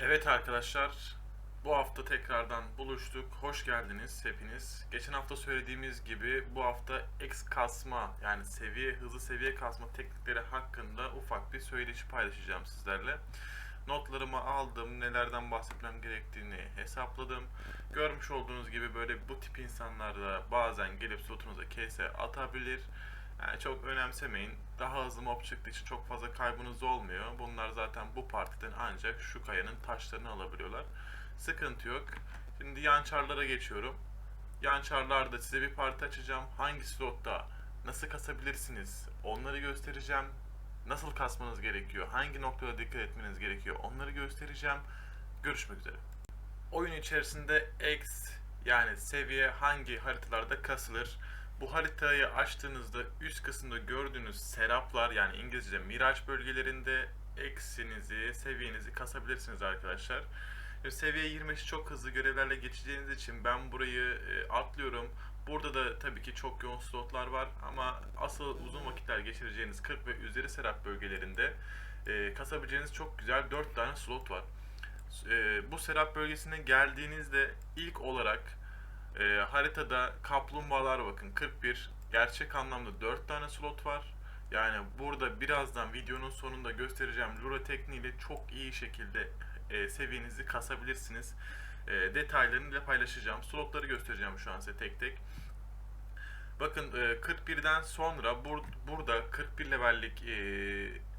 Evet arkadaşlar, bu hafta tekrardan buluştuk. Hoş geldiniz hepiniz. Geçen hafta söylediğimiz gibi bu hafta X kasma yani seviye hızlı seviye kasma teknikleri hakkında ufak bir söyleşi paylaşacağım sizlerle. Notlarımı aldım, nelerden bahsetmem gerektiğini hesapladım. Görmüş olduğunuz gibi böyle bu tip insanlar da bazen gelip slotunuza kese atabilir. Yani çok önemsemeyin. Daha hızlı mob çıktığı için çok fazla kaybınız olmuyor. Bunlar zaten bu partiden ancak şu kayanın taşlarını alabiliyorlar. Sıkıntı yok. Şimdi yan çarlara geçiyorum. Yan çarlarda size bir parti açacağım. Hangi slotta nasıl kasabilirsiniz onları göstereceğim. Nasıl kasmanız gerekiyor, hangi noktada dikkat etmeniz gerekiyor onları göstereceğim. Görüşmek üzere. Oyun içerisinde X yani seviye hangi haritalarda kasılır? Bu haritayı açtığınızda üst kısımda gördüğünüz seraplar yani İngilizce miraç bölgelerinde eksinizi, seviyenizi kasabilirsiniz arkadaşlar. E, Seviye 25'i çok hızlı görevlerle geçeceğiniz için ben burayı e, atlıyorum. Burada da tabii ki çok yoğun slotlar var ama asıl uzun vakitler geçireceğiniz 40 ve üzeri serap bölgelerinde e, kasabileceğiniz çok güzel 4 tane slot var. Bu serap bölgesine geldiğinizde ilk olarak e, haritada kaplumbağalar bakın 41 gerçek anlamda 4 tane slot var. Yani burada birazdan videonun sonunda göstereceğim Lura tekniğiyle çok iyi şekilde e, seviyenizi kasabilirsiniz. E, detaylarını da paylaşacağım. Slotları göstereceğim şu an size tek tek. Bakın e, 41'den sonra bur- burada 41 levellik e,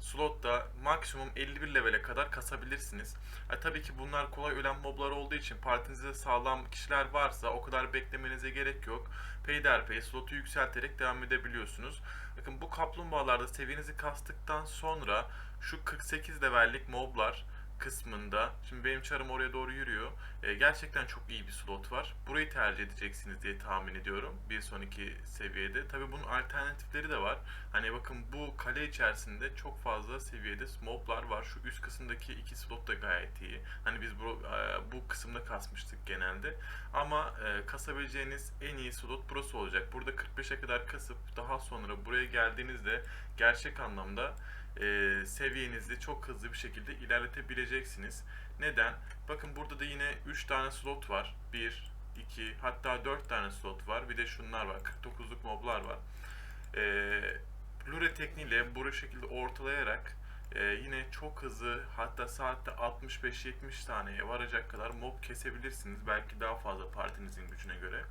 slotta maksimum 51 levele kadar kasabilirsiniz. Ha, tabii ki bunlar kolay ölen moblar olduğu için partinizde sağlam kişiler varsa o kadar beklemenize gerek yok. Peyderpey slotu yükselterek devam edebiliyorsunuz. Bakın bu kaplumbağalarda seviyenizi kastıktan sonra şu 48 levellik moblar kısmında şimdi benim çarım oraya doğru yürüyor. E, gerçekten çok iyi bir slot var. Burayı tercih edeceksiniz diye tahmin ediyorum. Bir sonraki seviyede. Tabi bunun alternatifleri de var. Hani bakın bu kale içerisinde çok fazla seviyede moblar var. Şu üst kısımdaki iki slot da gayet iyi. Hani biz bu, e, bu kısımda kasmıştık genelde. Ama e, kasabileceğiniz en iyi slot burası olacak. Burada 45'e kadar kasıp daha sonra buraya geldiğinizde gerçek anlamda e, seviyenizi çok hızlı bir şekilde ilerletebileceksiniz. Neden? Bakın burada da yine 3 tane slot var. 1, 2 hatta 4 tane slot var. Bir de şunlar var. 49'luk moblar var. E, Lure tekniğiyle bu şekilde ortalayarak e, yine çok hızlı hatta saatte 65-70 taneye varacak kadar mob kesebilirsiniz. Belki daha fazla partinizin gücüne göre.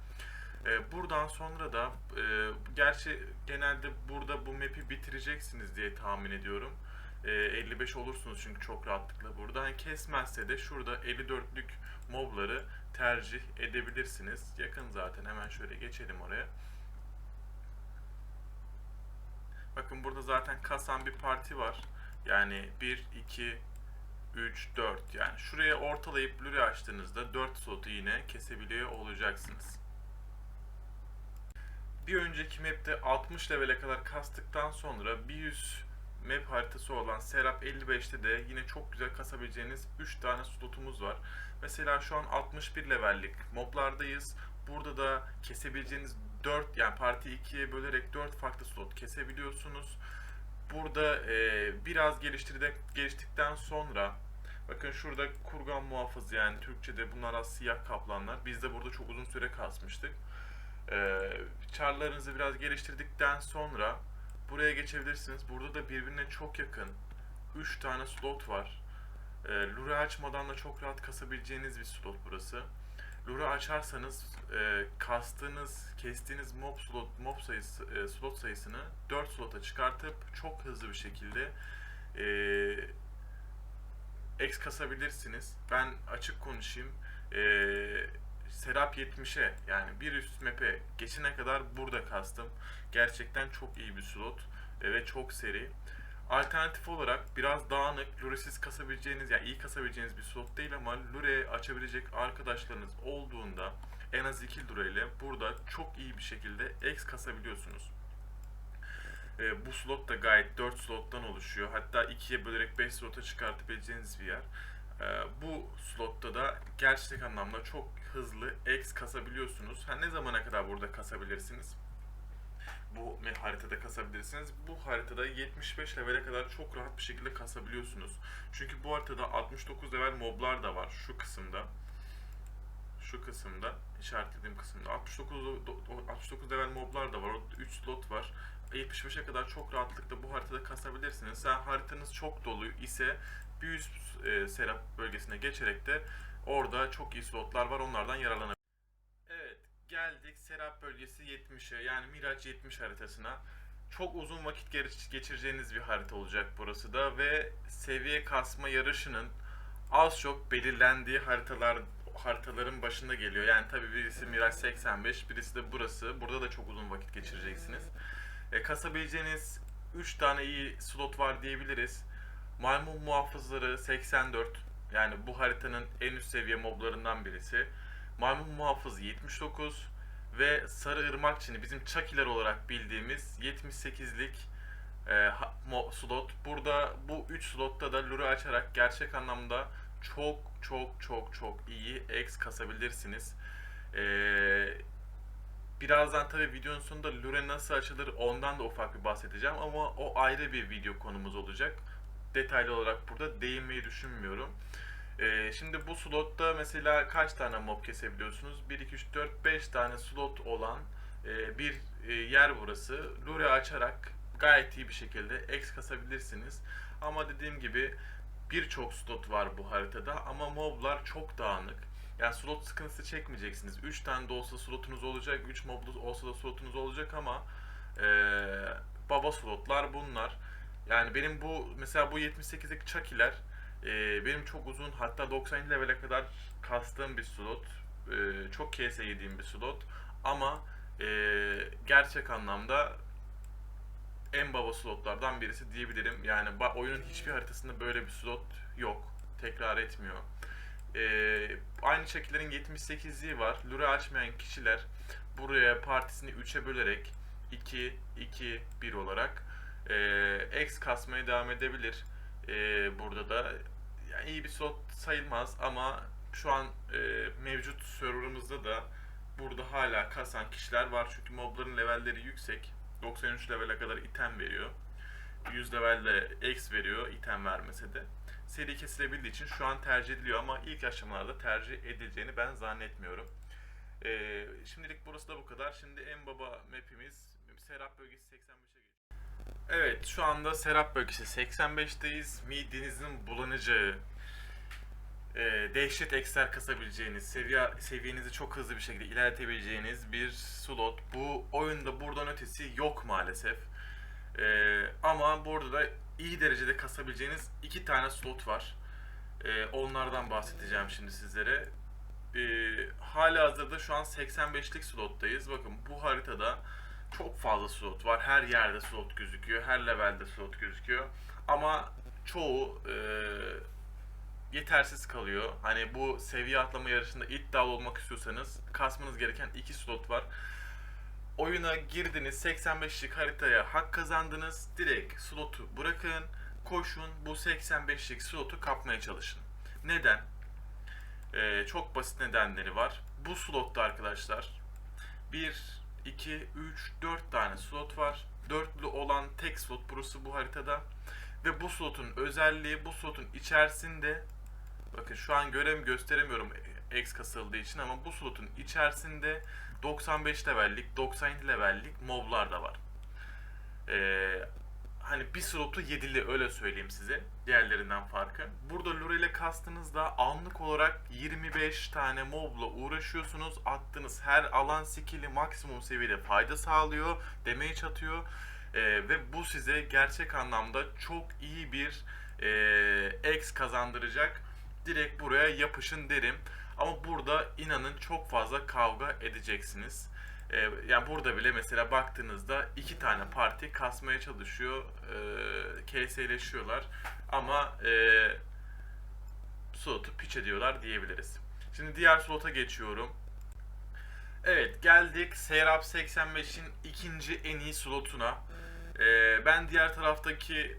E, buradan sonra da e, gerçi genelde burada bu map'i bitireceksiniz diye tahmin ediyorum. E, 55 olursunuz çünkü çok rahatlıkla burada. Hani kesmezse de şurada 54'lük mobları tercih edebilirsiniz. Yakın zaten hemen şöyle geçelim oraya. Bakın burada zaten kasan bir parti var. Yani 1, 2, 3, 4 yani şuraya ortalayıp lüre açtığınızda 4 slotu yine kesebiliyor olacaksınız. Bir önceki map'te 60 levele kadar kastıktan sonra bir 100 map haritası olan Serap 55'te de yine çok güzel kasabileceğiniz 3 tane slotumuz var. Mesela şu an 61 levellik moblardayız. Burada da kesebileceğiniz 4 yani parti 2'ye bölerek 4 farklı slot kesebiliyorsunuz. Burada e, biraz geliştirdik, geliştikten sonra bakın şurada kurgan muhafız yani Türkçe'de bunlar aslında siyah kaplanlar. Biz de burada çok uzun süre kasmıştık. Ee, çarlarınızı biraz geliştirdikten sonra buraya geçebilirsiniz. Burada da birbirine çok yakın 3 tane slot var. Ee, Lure açmadan da çok rahat kasabileceğiniz bir slot burası. Lure açarsanız e, kastığınız, kestiğiniz mob slot mob sayısı e, slot sayısını 4 slota çıkartıp çok hızlı bir şekilde e, X kasabilirsiniz. Ben açık konuşayım. Eee Serap 70'e yani bir üst map'e geçene kadar burada kastım. Gerçekten çok iyi bir slot e, ve çok seri. Alternatif olarak biraz dağınık, Lure'siz kasabileceğiniz, yani iyi kasabileceğiniz bir slot değil ama Lure açabilecek arkadaşlarınız olduğunda en az 2 Lure ile burada çok iyi bir şekilde X kasabiliyorsunuz. E, bu slot da gayet 4 slottan oluşuyor. Hatta 2'ye bölerek 5 slota çıkartabileceğiniz bir yer. Ee, bu slotta da gerçek anlamda çok hızlı X kasabiliyorsunuz. Ha, ne zamana kadar burada kasabilirsiniz? bu haritada kasabilirsiniz. Bu haritada 75 levele kadar çok rahat bir şekilde kasabiliyorsunuz. Çünkü bu haritada 69 level moblar da var şu kısımda. Şu kısımda, işaretlediğim kısımda 69 do- do- 69 level moblar da var. Orada 3 slot var. 75'e kadar çok rahatlıkla bu haritada kasabilirsiniz. Eğer haritanız çok dolu ise bir üst e, serap bölgesine geçerek de orada çok iyi slotlar var. Onlardan yararlanabilirsiniz. Evet, geldik Serap bölgesi 70'e yani Miraç 70 haritasına. Çok uzun vakit geçireceğiniz bir harita olacak burası da ve seviye kasma yarışının az çok belirlendiği haritalar haritaların başında geliyor. Yani tabii birisi Miraç 85, birisi de burası. Burada da çok uzun vakit geçireceksiniz. E, kasabileceğiniz 3 tane iyi slot var diyebiliriz. Maymun muhafızları 84. Yani bu haritanın en üst seviye moblarından birisi. Maymun muhafız 79 ve Sarı Irmak Çini bizim Chucky'ler olarak bildiğimiz 78'lik e, slot. Burada bu 3 slotta da lure açarak gerçek anlamda çok çok çok çok iyi X kasabilirsiniz. Eee Birazdan tabii videonun sonunda lure nasıl açılır ondan da ufak bir bahsedeceğim ama o ayrı bir video konumuz olacak. Detaylı olarak burada değinmeyi düşünmüyorum. Ee, şimdi bu slotta mesela kaç tane mob kesebiliyorsunuz? 1, 2, 3, 4, 5 tane slot olan e, bir e, yer burası. Lure açarak gayet iyi bir şekilde X kasabilirsiniz. Ama dediğim gibi birçok slot var bu haritada ama moblar çok dağınık. Yani slot sıkıntısı çekmeyeceksiniz. 3 tane de olsa slotunuz olacak, 3 moblu olsa da slotunuz olacak ama eee, baba slotlar bunlar. Yani benim bu mesela bu 78'lik Chucky'ler eee, benim çok uzun hatta 90 levele kadar kastığım bir slot. Eee, çok KS yediğim bir slot. Ama eee, gerçek anlamda en baba slotlardan birisi diyebilirim. Yani oyunun hiçbir haritasında böyle bir slot yok. Tekrar etmiyor. Ee, aynı şekillerin 78'liği var. Lure açmayan kişiler buraya partisini 3'e bölerek 2, 2, 1 olarak e, X kasmaya devam edebilir. Ee, burada da yani iyi bir slot sayılmaz ama şu an e, mevcut serverımızda da burada hala kasan kişiler var. Çünkü mobların levelleri yüksek. 93 levele kadar item veriyor. 100 levelde X veriyor item vermese de seri kesilebildiği için şu an tercih ediliyor ama ilk aşamalarda tercih edileceğini ben zannetmiyorum. Ee, şimdilik burası da bu kadar. Şimdi en baba map'imiz Serap bölgesi 85'e geçiyor. Evet şu anda Serap bölgesi 85'teyiz. Midenizin bulanacağı, e, dehşet ekser kasabileceğiniz, seviye, seviyenizi çok hızlı bir şekilde ilerletebileceğiniz bir slot. Bu oyunda buradan ötesi yok maalesef. Ee, ama burada da iyi derecede kasabileceğiniz iki tane slot var. Ee, onlardan bahsedeceğim şimdi sizlere. Ee, hala hazırda şu an 85'lik slottayız. Bakın bu haritada çok fazla slot var. Her yerde slot gözüküyor. Her levelde slot gözüküyor. Ama çoğu e, yetersiz kalıyor. Hani bu seviye atlama yarışında iddialı olmak istiyorsanız kasmanız gereken iki slot var oyuna girdiniz 85'lik haritaya hak kazandınız. Direkt slotu bırakın. Koşun bu 85'lik slotu kapmaya çalışın. Neden? Ee, çok basit nedenleri var. Bu slotta arkadaşlar 1, 2, 3, 4 tane slot var. Dörtlü olan tek slot burası bu haritada. Ve bu slotun özelliği bu slotun içerisinde bakın şu an görem gösteremiyorum X kasıldığı için ama bu slotun içerisinde 95 levellik, 97 levellik moblar da var. Ee, hani bir slotu 7'li öyle söyleyeyim size diğerlerinden farkı. Burada lure ile kastınızda anlık olarak 25 tane mobla uğraşıyorsunuz. Attığınız her alan skill'i maksimum seviyede fayda sağlıyor, damage atıyor. Ee, ve bu size gerçek anlamda çok iyi bir e, X kazandıracak. Direkt buraya yapışın derim. Ama burada inanın çok fazla kavga edeceksiniz. Ee, yani burada bile mesela baktığınızda iki tane parti kasmaya çalışıyor, e, KS'leşiyorlar ama e, slotu piç ediyorlar diyebiliriz. Şimdi diğer slota geçiyorum. Evet geldik Serap 85'in ikinci en iyi slotuna. Ee, ben diğer taraftaki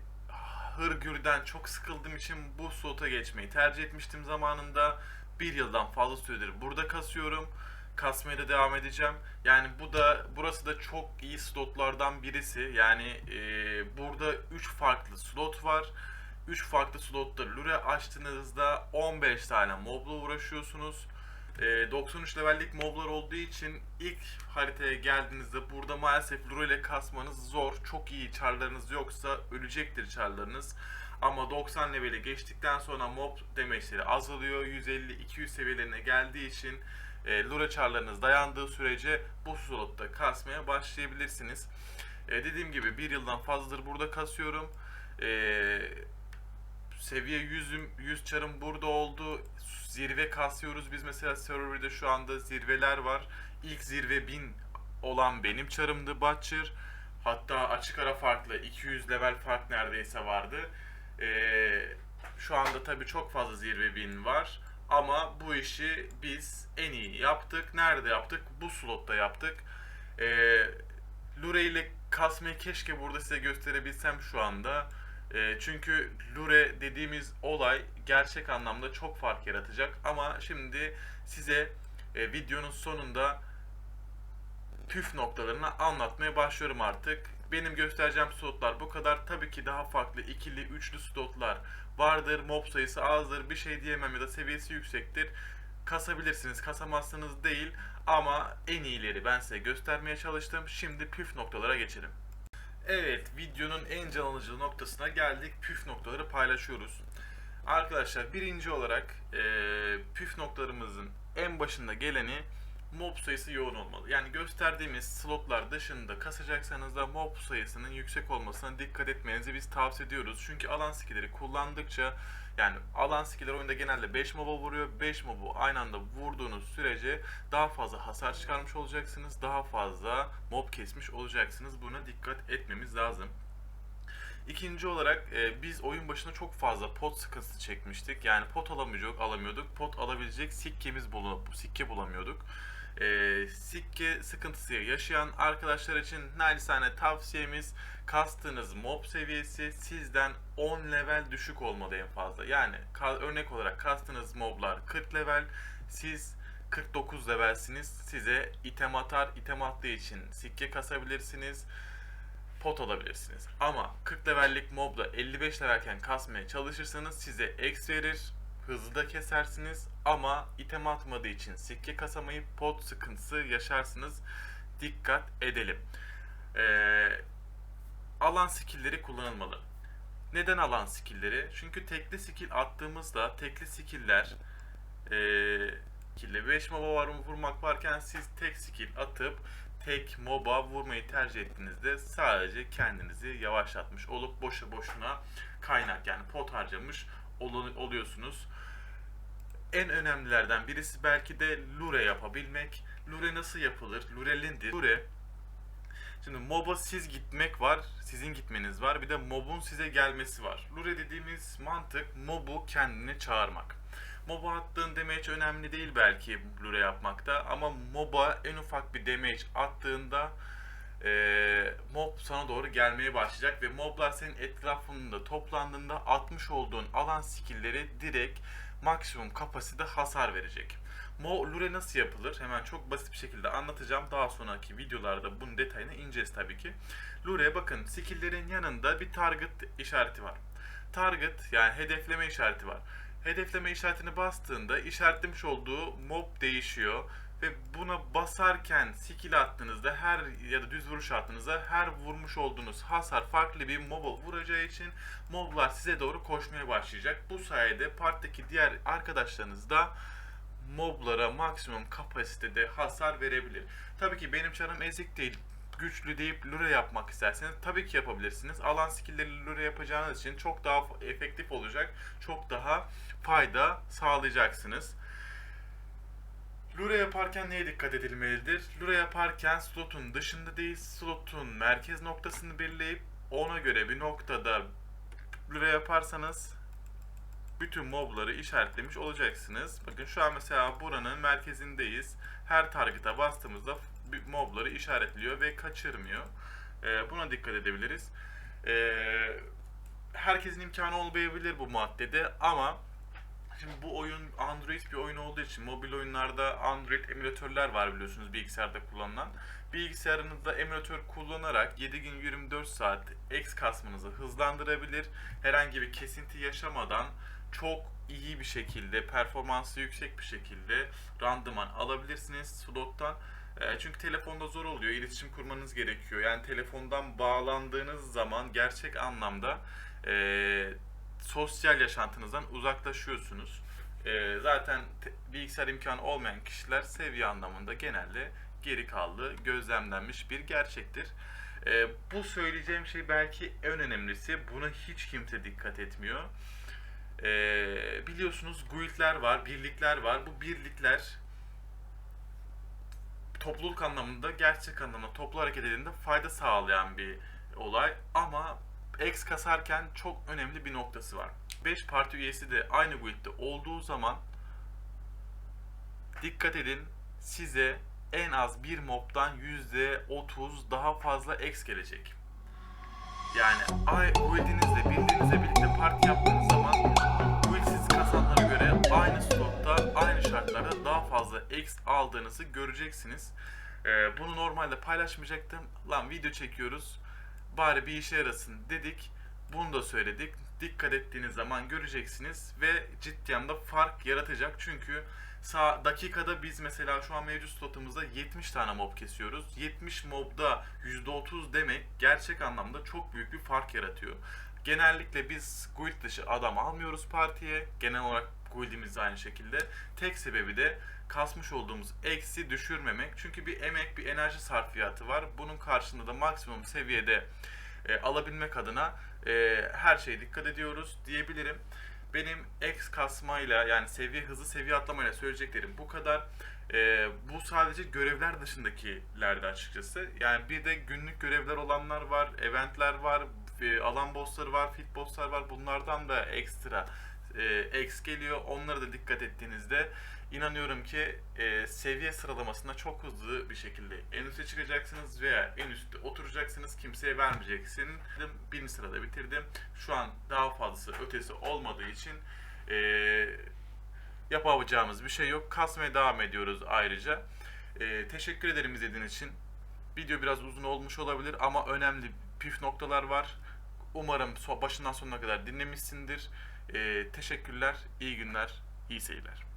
Hırgür'den çok sıkıldığım için bu slota geçmeyi tercih etmiştim zamanında. Bir yıldan fazla süredir burada kasıyorum. kasmaya da devam edeceğim. Yani bu da burası da çok iyi slotlardan birisi. Yani e, burada 3 farklı slot var. 3 farklı slotta lure açtığınızda 15 tane mobla uğraşıyorsunuz. E, 93 levellik moblar olduğu için ilk haritaya geldiğinizde burada maalesef lure ile kasmanız zor. Çok iyi çarlarınız yoksa ölecektir çarlarınız. Ama 90 leveli geçtikten sonra mob damage'leri azalıyor. 150-200 seviyelerine geldiği için e, lure çarlarınız dayandığı sürece bu slotta kasmaya başlayabilirsiniz. E, dediğim gibi bir yıldan fazladır burada kasıyorum. E, seviye 100'üm 100 çarım burada oldu. Zirve kasıyoruz biz mesela server'da şu anda zirveler var. İlk zirve 1000 olan benim çarımdı Butcher. Hatta açık ara farklı 200 level fark neredeyse vardı. Ee, şu anda tabii çok fazla zirve 1000 var. Ama bu işi biz en iyi yaptık. Nerede yaptık? Bu slotta yaptık. Ee, Lure ile kasmayı keşke burada size gösterebilsem şu anda. Ee, çünkü Lure dediğimiz olay gerçek anlamda çok fark yaratacak. Ama şimdi size e, videonun sonunda püf noktalarını anlatmaya başlıyorum artık. Benim göstereceğim slotlar bu kadar. Tabii ki daha farklı ikili, üçlü slotlar vardır. Mob sayısı azdır. Bir şey diyemem ya da seviyesi yüksektir. Kasabilirsiniz, kasamazsınız değil. Ama en iyileri ben size göstermeye çalıştım. Şimdi püf noktalara geçelim. Evet, videonun en can alıcı noktasına geldik. Püf noktaları paylaşıyoruz. Arkadaşlar birinci olarak eee, püf noktalarımızın en başında geleni mob sayısı yoğun olmalı. Yani gösterdiğimiz slotlar dışında kasacaksanız da mob sayısının yüksek olmasına dikkat etmenizi biz tavsiye ediyoruz. Çünkü alan skill'leri kullandıkça yani alan skiller oyunda genelde 5 moba vuruyor. 5 mobu aynı anda vurduğunuz sürece daha fazla hasar çıkarmış olacaksınız. Daha fazla mob kesmiş olacaksınız. Buna dikkat etmemiz lazım. İkinci olarak e, biz oyun başında çok fazla pot sıkıntısı çekmiştik. Yani pot alamıyorduk, alamıyorduk. Pot alabilecek sikkemiz bulu, sikke bulamıyorduk. E, sikke sıkıntısı yaşayan arkadaşlar için naçizane tavsiyemiz kastığınız mob seviyesi sizden 10 level düşük olmalı en fazla. Yani örnek olarak kastığınız moblar 40 level, siz 49 levelsiniz. Size item atar, item attığı için sikke kasabilirsiniz pot alabilirsiniz. Ama 40 levellik mobla 55 levelken kasmaya çalışırsanız size X verir, hızlı da kesersiniz ama item atmadığı için sikke kasamayıp pot sıkıntısı yaşarsınız. Dikkat edelim. Ee, alan skill'leri kullanılmalı. Neden alan skill'leri? Çünkü tekli skill attığımızda tekli skill'ler ee, skill'le 5 moba var vurmak varken siz tek skill atıp tek moba vurmayı tercih ettiğinizde sadece kendinizi yavaşlatmış olup boşa boşuna kaynak yani pot harcamış ol- oluyorsunuz. En önemlilerden birisi belki de lure yapabilmek. Lure nasıl yapılır? Lure lindir. Lure Şimdi mob'a siz gitmek var, sizin gitmeniz var. Bir de mob'un size gelmesi var. Lure dediğimiz mantık mob'u kendine çağırmak. MOB'a attığın damage önemli değil belki Lure yapmakta ama MOB'a en ufak bir damage attığında eee, mob sana doğru gelmeye başlayacak ve moblar senin etrafında toplandığında atmış olduğun alan skill'leri direkt maksimum kapasite hasar verecek. Mo Lure nasıl yapılır? Hemen çok basit bir şekilde anlatacağım. Daha sonraki videolarda bunun detayını ineceğiz tabii ki. Lure'ye bakın skill'lerin yanında bir target işareti var. Target yani hedefleme işareti var. Hedefleme işaretini bastığında işaretlemiş olduğu mob değişiyor ve buna basarken skill attığınızda her ya da düz vuruş attığınızda her vurmuş olduğunuz hasar farklı bir moba vuracağı için moblar size doğru koşmaya başlayacak. Bu sayede parktaki diğer arkadaşlarınız da moblara maksimum kapasitede hasar verebilir. Tabii ki benim çarım ezik değil güçlü deyip lure yapmak isterseniz tabii ki yapabilirsiniz. Alan skill'leri lure yapacağınız için çok daha efektif olacak. Çok daha fayda sağlayacaksınız. Lure yaparken neye dikkat edilmelidir? Lure yaparken slotun dışında değil, slotun merkez noktasını belirleyip ona göre bir noktada lure yaparsanız bütün mobları işaretlemiş olacaksınız. Bakın şu an mesela buranın merkezindeyiz. Her target'a bastığımızda mobları işaretliyor ve kaçırmıyor. Ee, buna dikkat edebiliriz. Ee, herkesin imkanı olmayabilir bu maddede ama Şimdi bu oyun Android bir oyun olduğu için mobil oyunlarda Android emülatörler var biliyorsunuz bilgisayarda kullanılan. Bilgisayarınızda emülatör kullanarak 7 gün 24 saat X kasmanızı hızlandırabilir. Herhangi bir kesinti yaşamadan çok iyi bir şekilde, performansı yüksek bir şekilde randıman alabilirsiniz slottan. E, Çünkü telefonda zor oluyor, iletişim kurmanız gerekiyor. Yani telefondan bağlandığınız zaman gerçek anlamda e, sosyal yaşantınızdan uzaklaşıyorsunuz. E, zaten te- bilgisayar imkanı olmayan kişiler seviye anlamında genelde geri kaldığı gözlemlenmiş bir gerçektir. E, bu söyleyeceğim şey belki en önemlisi. Buna hiç kimse dikkat etmiyor. E, biliyorsunuz guildler var, birlikler var. Bu birlikler topluluk anlamında, gerçek anlamda toplu hareket edildiğinde fayda sağlayan bir olay. Ama X kasarken çok önemli bir noktası var. 5 parti üyesi de aynı guildde olduğu zaman dikkat edin size en az bir mobdan %30 daha fazla X gelecek. Yani ay guildinizle bildiğinizle birlikte parti yaptığınız zaman guild siz kasanlara göre aynı slotta aynı şartlarda daha fazla X aldığınızı göreceksiniz. Ee, bunu normalde paylaşmayacaktım. Lan video çekiyoruz. Bari bir işe yarasın dedik. Bunu da söyledik. Dikkat ettiğiniz zaman göreceksiniz ve ciddi anlamda fark yaratacak. Çünkü sağ dakikada biz mesela şu an mevcut slotumuzda 70 tane mob kesiyoruz. 70 mobda %30 demek gerçek anlamda çok büyük bir fark yaratıyor. Genellikle biz guild dışı adam almıyoruz partiye. Genel olarak guildimiz aynı şekilde. Tek sebebi de kasmış olduğumuz eksi düşürmemek. Çünkü bir emek, bir enerji sarfiyatı var. Bunun karşılığında da maksimum seviyede e, alabilmek adına e, her şeye dikkat ediyoruz diyebilirim. Benim X kasmayla yani seviye hızı seviye atlamayla söyleyeceklerim bu kadar. E, bu sadece görevler dışındakilerde açıkçası. Yani bir de günlük görevler olanlar var, eventler var, e, alan bossları var, fit bosslar var. Bunlardan da ekstra e, X geliyor. Onlara da dikkat ettiğinizde inanıyorum ki e, seviye sıralamasında çok hızlı bir şekilde en üste çıkacaksınız veya en üstte oturacaksınız. Kimseye vermeyeceksin. Birinci sırada bitirdim. Şu an daha fazlası ötesi olmadığı için e, yapabileceğimiz bir şey yok. Kasmaya devam ediyoruz ayrıca. E, teşekkür ederim izlediğiniz için. Video biraz uzun olmuş olabilir ama önemli püf noktalar var. Umarım başından sonuna kadar dinlemişsindir. E, teşekkürler, iyi günler, iyi seyirler.